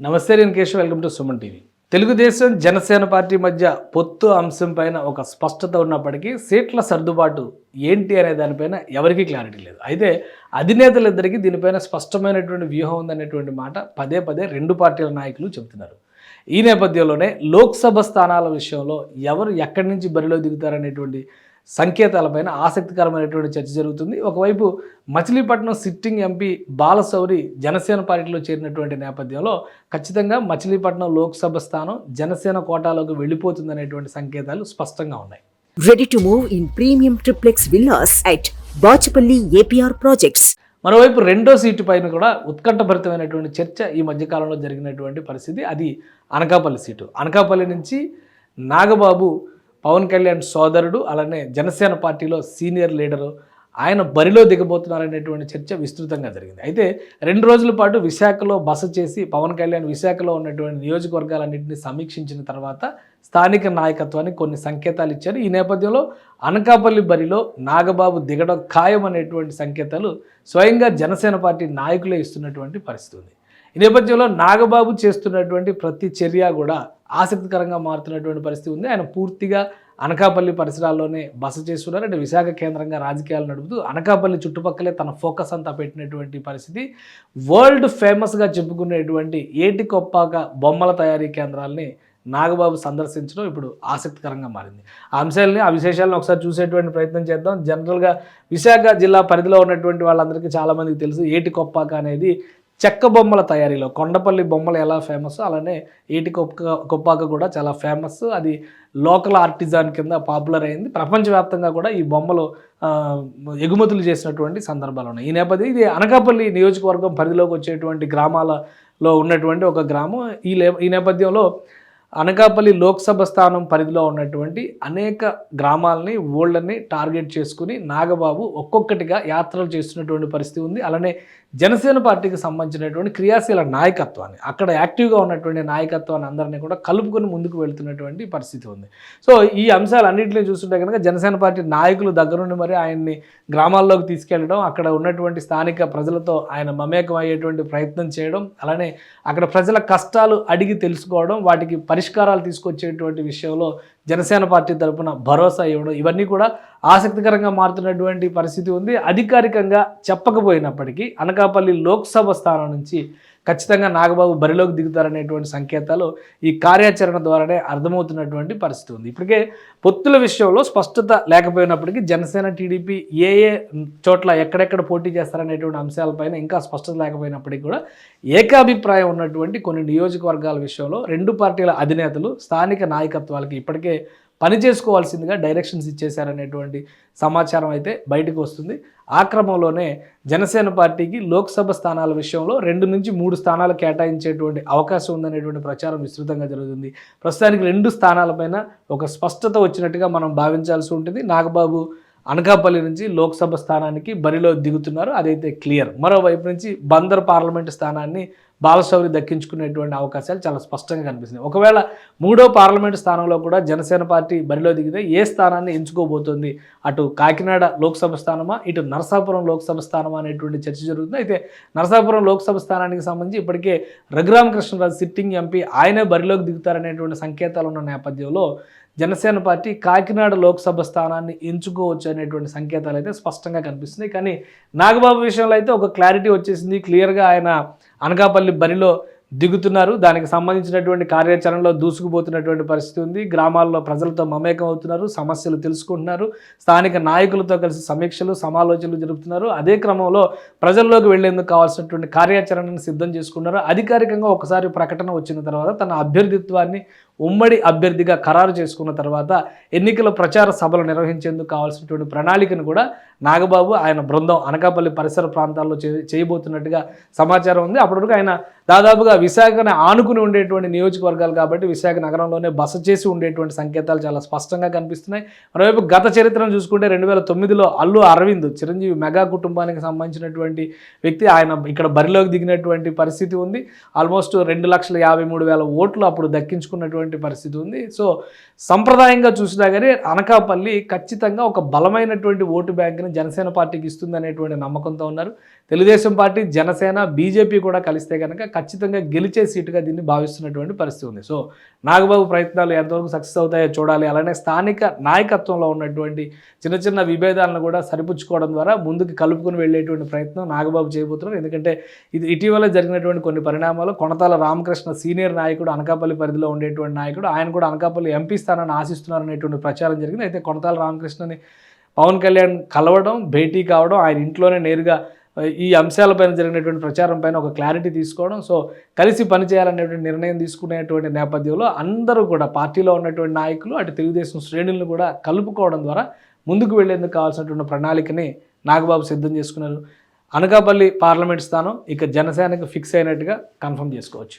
నమస్తే నేను Keshav welcome to Suman TV. Telugu Desam Janasena party మధ్య పొత్తు అంశం పైన ఒక స్పష్టత ఉన్నప్పటికీ సీట్ల సర్దుబాటు ఏంటి అనే దానిపైన ఎవరికీ క్లారిటీ లేదు. అయితే అధినేతలిద్దరికీ దీనిపైన స్పష్టమైనటువంటి వ్యూహం ఉందనేటువంటి మాట పదే పదే రెండు పార్టీల నాయకులు చెబుతున్నారు. ఈ నేపథ్యంలోనే లోక్సభ స్థానాల విషయంలో ఎవరు ఎక్కడి నుంచి బరిలో దిగుతారనేటువంటి సంకేతాలపైన ఆసక్తికరమైనటువంటి చర్చ జరుగుతుంది. ఒకవైపు మచిలీపట్నం సిట్టింగ్ ఎంపీ బాలశౌరి జనసేన పార్టీలో చేరినటువంటి నేపథ్యంలో ఖచ్చితంగా మచిలీపట్నం లోక్సభ స్థానం జనసేన కోటాలోకి వెళ్ళిపోతుందనేటువంటి సంకేతాలు స్పష్టంగా ఉన్నాయి. Ready to move in premium triplex villas at Bachapalli APR Projects. మరోవైపు రెండో సీటు పైన కూడా ఉత్కంఠభరితమైనటువంటి చర్చ ఈ మధ్యకాలంలో జరిగినటువంటి పరిస్థితి. అది అనకాపల్లి సీటు. అనకాపల్లి నుంచి నాగబాబు పవన్ కళ్యాణ్ సోదరుడు అలానే జనసేన పార్టీలో సీనియర్ లీడరు ఆయన బరిలో దిగబోతున్నారనేటువంటి చర్చ విస్తృతంగా జరిగింది. అయితే రెండు రోజుల పాటు విశాఖలో బస చేసి పవన్ కళ్యాణ్ విశాఖలో ఉన్నటువంటి నియోజకవర్గాలన్నింటినీ సమీక్షించిన తర్వాత స్థానిక నాయకత్వానికి కొన్ని సంకేతాలు ఇచ్చారు. ఈ నేపథ్యంలో అనకాపల్లి బరిలో నాగబాబు దిగడం ఖాయం అనేటువంటి సంకేతాలు స్వయంగా జనసేన పార్టీ నాయకులే ఇస్తున్నటువంటి పరిస్థితి ఉంది. ఈ నేపథ్యంలో నాగబాబు చేస్తున్నటువంటి ప్రతి చర్య కూడా ఆసక్తికరంగా మారుతున్నటువంటి పరిస్థితి ఉంది. ఆయన పూర్తిగా అనకాపల్లి పరిసరాల్లోనే బస చేస్తున్నారు. అంటే విశాఖ కేంద్రంగా రాజకీయాలు నడుపుతూ అనకాపల్లి చుట్టుపక్కలే తన ఫోకస్ అంతా పెట్టినటువంటి పరిస్థితి. వరల్డ్ ఫేమస్గా చెప్పుకునేటువంటి ఏటి కొప్పాక బొమ్మల తయారీ కేంద్రాలని నాగబాబు సందర్శించడం ఇప్పుడు ఆసక్తికరంగా మారింది. ఆ అంశాలని ఆ విశేషాలను ఒకసారి చూసేటువంటి ప్రయత్నం చేద్దాం. జనరల్గా విశాఖ జిల్లా పరిధిలో ఉన్నటువంటి వాళ్ళందరికీ చాలామందికి తెలుసు ఏటి కొప్పాక అనేది చెక్క బొమ్మల తయారీలో కొండపల్లి బొమ్మలు ఎలా ఫేమస్ అలానే ఏటి కొప్ప కొప్పాక కూడా చాలా ఫేమస్ అది లోకల్ ఆర్టిజాన్ కింద పాపులర్ అయింది. ప్రపంచవ్యాప్తంగా కూడా ఈ బొమ్మలు ఎగుమతులు చేసినటువంటి సందర్భాలు ఉన్నాయి. ఈ నేపథ్యం ఇది అనకాపల్లి నియోజకవర్గం పరిధిలోకి వచ్చేటువంటి గ్రామాలలో ఉన్నటువంటి ఒక గ్రామం. ఈ లే ఈ నేపథ్యంలో అనకాపల్లి లోక్సభ స్థానం పరిధిలో ఉన్నటువంటి అనేక గ్రామాలని ఓళ్ళని టార్గెట్ చేసుకుని నాగబాబు ఒక్కొక్కటిగా యాత్రలు చేస్తున్నటువంటి పరిస్థితి ఉంది. అలానే జనసేన పార్టీకి సంబంధించినటువంటి క్రియాశీల నాయకత్వాన్ని అక్కడ యాక్టివ్గా ఉన్నటువంటి నాయకత్వాన్ని అందరినీ కూడా కలుపుకొని ముందుకు వెళ్తున్నటువంటి పరిస్థితి ఉంది. సో ఈ అంశాలన్నింటినీ చూస్తుంటే కనుక జనసేన పార్టీ నాయకులు దగ్గరుండి మరి ఆయన్ని గ్రామాల్లోకి తీసుకెళ్ళడం అక్కడ ఉన్నటువంటి స్థానిక ప్రజలతో ఆయన మమేకం అయ్యేటువంటి ప్రయత్నం చేయడం అలానే అక్కడ ప్రజల కష్టాలు అడిగి తెలుసుకోవడం వాటికి పరిష్కారాలు తీసుకొచ్చేటువంటి విషయంలో జనసేన పార్టీ తరపున భరోసా ఇవ్వడం ఇవన్నీ కూడా ఆసక్తికరంగా మారుతున్నటువంటి పరిస్థితి ఉంది. అధికారికంగా చెప్పకపోయినప్పటికీ అనకాపల్లి లోక్సభ స్థానం నుంచి ఖచ్చితంగా నాగబాబు బరిలోకి దిగుతారనేటువంటి సంకేతాలు ఈ కార్యాచరణ ద్వారానే అర్థమవుతున్నటువంటి పరిస్థితి ఉంది. ఇప్పటికే పొత్తుల విషయంలో స్పష్టత లేకపోయినప్పటికీ జనసేన టీడీపీ ఏ ఏ చోట్ల ఎక్కడెక్కడ పోటీ చేస్తారనేటువంటి అంశాలపైన ఇంకా స్పష్టత లేకపోయినప్పటికీ కూడా ఏకాభిప్రాయం ఉన్నటువంటి కొన్ని నియోజకవర్గాల విషయంలో రెండు పార్టీల అధినేతలు స్థానిక నాయకత్వాలకి ఇప్పటికే పని చేసుకోవాల్సిందిగా డైరెక్షన్స్ ఇచ్చేశారనేటువంటి సమాచారం అయితే బయటకు వస్తుంది. ఆ క్రమంలోనే జనసేన పార్టీకి లోక్సభ స్థానాల విషయంలో రెండు నుంచి మూడు స్థానాలు కేటాయించేటువంటి అవకాశం ఉందనేటువంటి ప్రచారం విస్తృతంగా జరుగుతుంది. ప్రస్తుతానికి రెండు స్థానాలపైన ఒక స్పష్టత వచ్చినట్టుగా మనం భావించాల్సి ఉంటుంది. నాగబాబు అనకాపల్లి నుంచి లోక్సభ స్థానానికి బరిలో దిగుతున్నారు. అదైతే క్లియర్. మరోవైపు నుంచి బందర్ పార్లమెంటు స్థానాన్ని బాలశౌరి దక్కించుకునేటువంటి అవకాశాలు చాలా స్పష్టంగా కనిపిస్తున్నాయి. ఒకవేళ మూడో పార్లమెంటు స్థానంలో కూడా జనసేన పార్టీ బరిలో దిగితే ఏ స్థానాన్ని ఎంచుకోబోతుంది? అటు కాకినాడ లోక్సభ స్థానమా? ఇటు నరసాపురం లోక్సభ స్థానమా అనేటువంటి చర్చ జరుగుతుంది. అయితే నరసాపురం లోక్సభ స్థానానికి సంబంధించి ఇప్పటికే రఘురామకృష్ణరాజు సిట్టింగ్ ఎంపీ ఆయనే బరిలోకి దిగుతారనేటువంటి సంకేతాలు ఉన్న నేపథ్యంలో జనసేన పార్టీ కాకినాడ లోక్సభ స్థానాన్ని ఎంచుకోవచ్చు అనేటువంటి సంకేతాలు అయితే స్పష్టంగా కనిపిస్తున్నాయి. కానీ నాగబాబు విషయంలో అయితే ఒక క్లారిటీ వచ్చేసింది. క్లియర్గా ఆయన అనకాపల్లి బరిలో దిగుతున్నారు. దానికి సంబంధించినటువంటి కార్యాచరణలో దూసుకుపోతున్నటువంటి పరిస్థితి ఉంది. గ్రామాల్లో ప్రజలతో మమేకం అవుతున్నారు. సమస్యలు తెలుసుకుంటున్నారు. స్థానిక నాయకులతో కలిసి సమీక్షలు సమాలోచనలు జరుపుతున్నారు. అదే క్రమంలో ప్రజల్లోకి వెళ్ళేందుకు కావాల్సినటువంటి కార్యాచరణను సిద్ధం చేసుకున్నారు. అధికారికంగా ఒకసారి ప్రకటన వచ్చిన తర్వాత తన అభ్యర్థిత్వాన్ని ఉమ్మడి అభ్యర్థిగా ఖరారు చేసుకున్న తర్వాత ఎన్నికల ప్రచార సభలు నిర్వహించేందుకు కావాల్సినటువంటి ప్రణాళికను కూడా నాగబాబు ఆయన బృందం అనకాపల్లి పరిసర ప్రాంతాల్లో చే- చేయబోతున్నట్టుగా సమాచారం ఉంది. అప్పటివరకు ఆయన దాదాపుగా విశాఖని ఆనుకుని ఉండేటువంటి నియోజకవర్గాలు కాబట్టి విశాఖ నగరంలోనే బస చేసి ఉండేటువంటి సంకేతాలు చాలా స్పష్టంగా కనిపిస్తున్నాయి. మరోవైపు గత చరిత్రను చూసుకుంటే రెండు వేల తొమ్మిదిలో అల్లు అరవింద్ చిరంజీవి మెగా కుటుంబానికి సంబంధించినటువంటి వ్యక్తి. ఆయన ఇక్కడ బరిలోకి దిగినటువంటి పరిస్థితి ఉంది. ఆల్మోస్ట్ రెండు లక్షల యాభై మూడు వేల ఓట్లు అప్పుడు దక్కించుకున్నటువంటి పరిస్థితి ఉంది. సో సంప్రదాయంగా చూసినా కానీ అనకాపల్లి ఖచ్చితంగా ఒక బలమైనటువంటి ఓటు బ్యాంక్ని జనసేన పార్టీకి ఇస్తుంది అనేటువంటి నమ్మకంతో ఉన్నారు. తెలుగుదేశం పార్టీ జనసేన బీజేపీ కూడా కలిస్తే కనుక ఖచ్చితంగా గెలిచే సీటుగా దీన్ని భావిస్తున్నటువంటి పరిస్థితి ఉంది. సో నాగబాబు ప్రయత్నాలు ఎంతవరకు సక్సెస్ అవుతాయో చూడాలి. అలానే స్థానిక నాయకత్వంలో ఉన్నటువంటి చిన్న చిన్న విభేదాలను కూడా సరిపుచ్చుకోవడం ద్వారా ముందుకు కలుపుకొని వెళ్ళేటువంటి ప్రయత్నం నాగబాబు చేయబోతున్నారు. ఎందుకంటే ఇది ఇటీవల జరిగినటువంటి కొన్ని పరిణామాలు కొనతాల రామకృష్ణ సీనియర్ నాయకుడు అనకాపల్లి పరిధిలో ఉండేటువంటి నాయకుడు. ఆయన కూడా అనకాపల్లి ఎంపీ స్థానాన్ని ఆశిస్తున్నారు అనేటువంటి ప్రచారం జరిగింది. అయితే కొనతాల రామకృష్ణని పవన్ కళ్యాణ్ కలవడం భేటీ కావడం ఆయన ఇంట్లోనే నేరుగా ఈ అంశాలపైన జరిగినటువంటి ప్రచారం పైన ఒక క్లారిటీ తీసుకోవడం సో కలిసి పనిచేయాలనేటువంటి నిర్ణయం తీసుకునేటువంటి నేపథ్యంలో అందరూ కూడా పార్టీలో ఉన్నటువంటి నాయకులు అటు తెలుగుదేశం శ్రేణులను కూడా కలుపుకోవడం ద్వారా ముందుకు వెళ్ళేందుకు కావాల్సినటువంటి ప్రణాళికని నాగబాబు సిద్ధం చేసుకున్నారు. అనకాపల్లి పార్లమెంట్ స్థానం ఇక జనసేనకు ఫిక్స్ అయినట్టుగా కన్ఫర్మ్ చేసుకోవచ్చు.